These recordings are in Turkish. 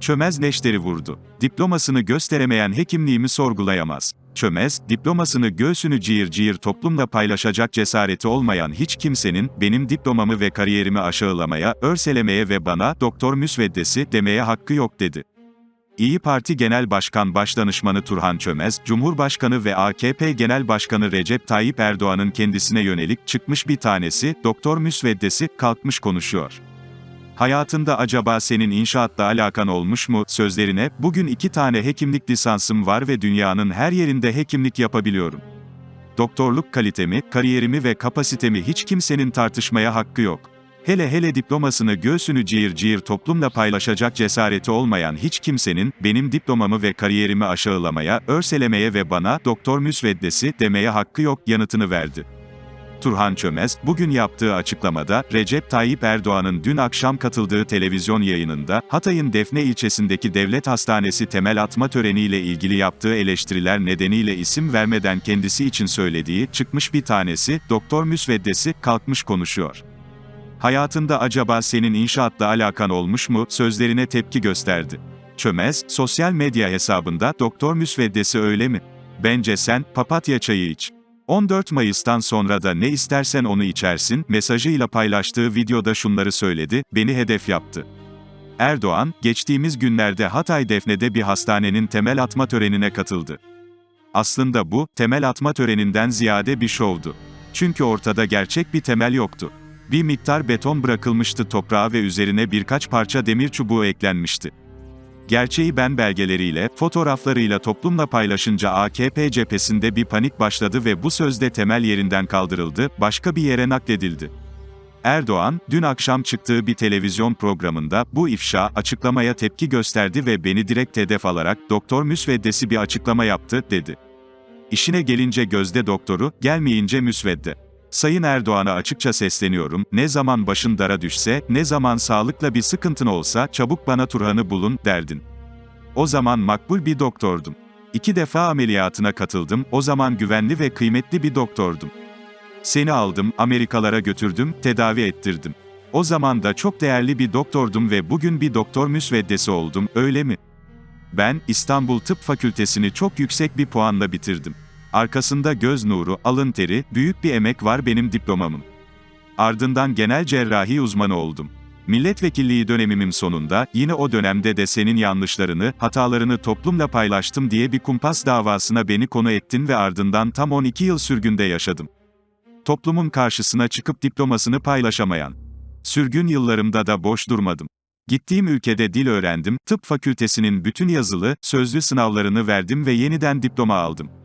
Çömez neşteri vurdu. Diplomasını gösteremeyen hekimliğimi sorgulayamaz. Çömez, diplomasını göğsünü cihir cihir toplumla paylaşacak cesareti olmayan hiç kimsenin, benim diplomamı ve kariyerimi aşağılamaya, örselemeye ve bana, doktor müsveddesi, demeye hakkı yok dedi. İyi Parti Genel Başkan Başdanışmanı Turhan Çömez, Cumhurbaşkanı ve AKP Genel Başkanı Recep Tayyip Erdoğan'ın kendisine yönelik çıkmış bir tanesi, doktor müsveddesi, kalkmış konuşuyor. Hayatında acaba senin inşaatla alakan olmuş mu, sözlerine, bugün iki tane hekimlik lisansım var ve dünyanın her yerinde hekimlik yapabiliyorum. Doktorluk kalitemi, kariyerimi ve kapasitemi hiç kimsenin tartışmaya hakkı yok. Hele hele diplomasını göğsünü cihir cihir toplumla paylaşacak cesareti olmayan hiç kimsenin, benim diplomamı ve kariyerimi aşağılamaya, örselemeye ve bana, doktor müsveddesi, demeye hakkı yok, yanıtını verdi. Turhan Çömez, bugün yaptığı açıklamada, Recep Tayyip Erdoğan'ın dün akşam katıldığı televizyon yayınında, Hatay'ın Defne ilçesindeki devlet hastanesi temel atma töreniyle ilgili yaptığı eleştiriler nedeniyle isim vermeden kendisi için söylediği, çıkmış bir tanesi, doktor müsveddesi, kalkmış konuşuyor. Hayatında acaba senin inşaatla alakan olmuş mu, sözlerine tepki gösterdi. Çömez, sosyal medya hesabında, doktor müsveddesi öyle mi? Bence sen, papatya çayı iç. 14 Mayıs'tan sonra da ne istersen onu içersin, mesajıyla paylaştığı videoda şunları söyledi, beni hedef yaptı. Erdoğan, geçtiğimiz günlerde Hatay Defne'de bir hastanenin temel atma törenine katıldı. Aslında bu, temel atma töreninden ziyade bir şovdu. Çünkü ortada gerçek bir temel yoktu. Bir miktar beton bırakılmıştı toprağa ve üzerine birkaç parça demir çubuğu eklenmişti. Gerçeği ben belgeleriyle, fotoğraflarıyla toplumla paylaşınca AKP cephesinde bir panik başladı ve bu sözde temel yerinden kaldırıldı, başka bir yere nakledildi. Erdoğan, dün akşam çıktığı bir televizyon programında bu ifşa açıklamaya tepki gösterdi ve beni direkt hedef alarak doktor müsveddesi bir açıklama yaptı dedi. İşine gelince gözde doktoru, gelmeyince müsvedde. Sayın Erdoğan'a açıkça sesleniyorum, ne zaman başın dara düşse, ne zaman sağlıkla bir sıkıntın olsa, çabuk bana Turhan'ı bulun, derdin. O zaman makbul bir doktordum. İki defa ameliyatına katıldım, o zaman güvenli ve kıymetli bir doktordum. Seni aldım, Amerikalara götürdüm, tedavi ettirdim. O zaman da çok değerli bir doktordum ve bugün bir doktor müsveddesi oldum, öyle mi? Ben, İstanbul Tıp Fakültesini çok yüksek bir puanla bitirdim. Arkasında göz nuru, alın teri, büyük bir emek var benim diplomamın. Ardından genel cerrahi uzmanı oldum. Milletvekilliği dönemimin sonunda, yine o dönemde de senin yanlışlarını, hatalarını toplumla paylaştım diye bir kumpas davasına beni konu ettin ve ardından tam 12 yıl sürgünde yaşadım. Toplumun karşısına çıkıp diplomasını paylaşamayan. Sürgün yıllarımda da boş durmadım. Gittiğim ülkede dil öğrendim, tıp fakültesinin bütün yazılı, sözlü sınavlarını verdim ve yeniden diploma aldım.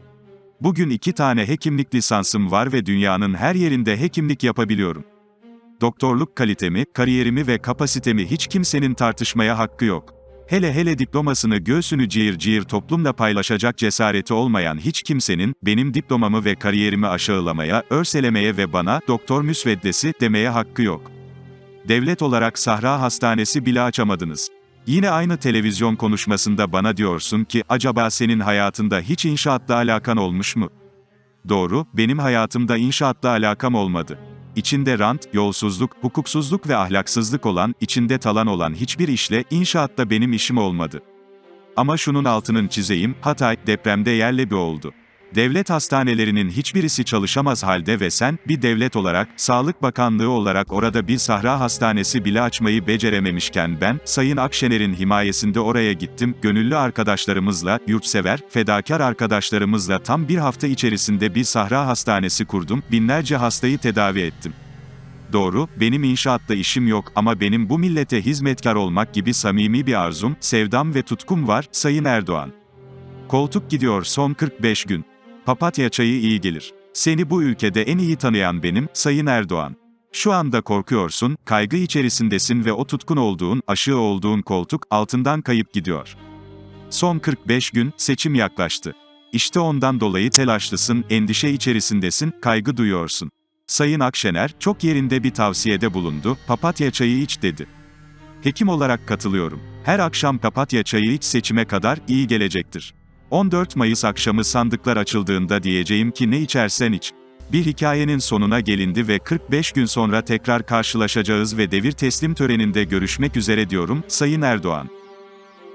Bugün iki tane hekimlik lisansım var ve dünyanın her yerinde hekimlik yapabiliyorum. Doktorluk kalitemi, kariyerimi ve kapasitemi hiç kimsenin tartışmaya hakkı yok. Hele hele diplomasını göğsünü cihir cihir toplumla paylaşacak cesareti olmayan hiç kimsenin, benim diplomamı ve kariyerimi aşağılamaya, örselemeye ve bana, doktor müsveddesi, demeye hakkı yok. Devlet olarak Sahra Hastanesi bile açamadınız. Yine aynı televizyon konuşmasında bana diyorsun ki, acaba senin hayatında hiç inşaatla alakan olmuş mu? Doğru, benim hayatımda inşaatla alakam olmadı. İçinde rant, yolsuzluk, hukuksuzluk ve ahlaksızlık olan, içinde talan olan hiçbir işle, inşaatta benim işim olmadı. Ama şunun altının çizeyim, Hatay, depremde yerle bir oldu. Devlet hastanelerinin hiçbirisi çalışamaz halde ve sen, bir devlet olarak, Sağlık Bakanlığı olarak orada bir sahra hastanesi bile açmayı becerememişken ben, Sayın Akşener'in himayesinde oraya gittim, gönüllü arkadaşlarımızla, yurtsever, fedakar arkadaşlarımızla tam bir hafta içerisinde bir sahra hastanesi kurdum, binlerce hastayı tedavi ettim. Doğru, benim inşaatta işim yok ama benim bu millete hizmetkar olmak gibi samimi bir arzum, sevdam ve tutkum var, Sayın Erdoğan. Koltuk gidiyor son 45 gün. Papatya çayı iyi gelir. Seni bu ülkede en iyi tanıyan benim, Sayın Erdoğan. Şu anda korkuyorsun, kaygı içerisindesin ve o tutkun olduğun, aşığı olduğun koltuk, altından kayıp gidiyor. Son 45 gün, seçim yaklaştı. İşte ondan dolayı telaşlısın, endişe içerisindesin, kaygı duyuyorsun. Sayın Akşener, çok yerinde bir tavsiyede bulundu, papatya çayı iç dedi. Hekim olarak katılıyorum. Her akşam papatya çayı iç seçime kadar iyi gelecektir. 14 Mayıs akşamı sandıklar açıldığında diyeceğim ki ne içersen iç. Bir hikayenin sonuna gelindi ve 45 gün sonra tekrar karşılaşacağız ve devir teslim töreninde görüşmek üzere diyorum, Sayın Erdoğan.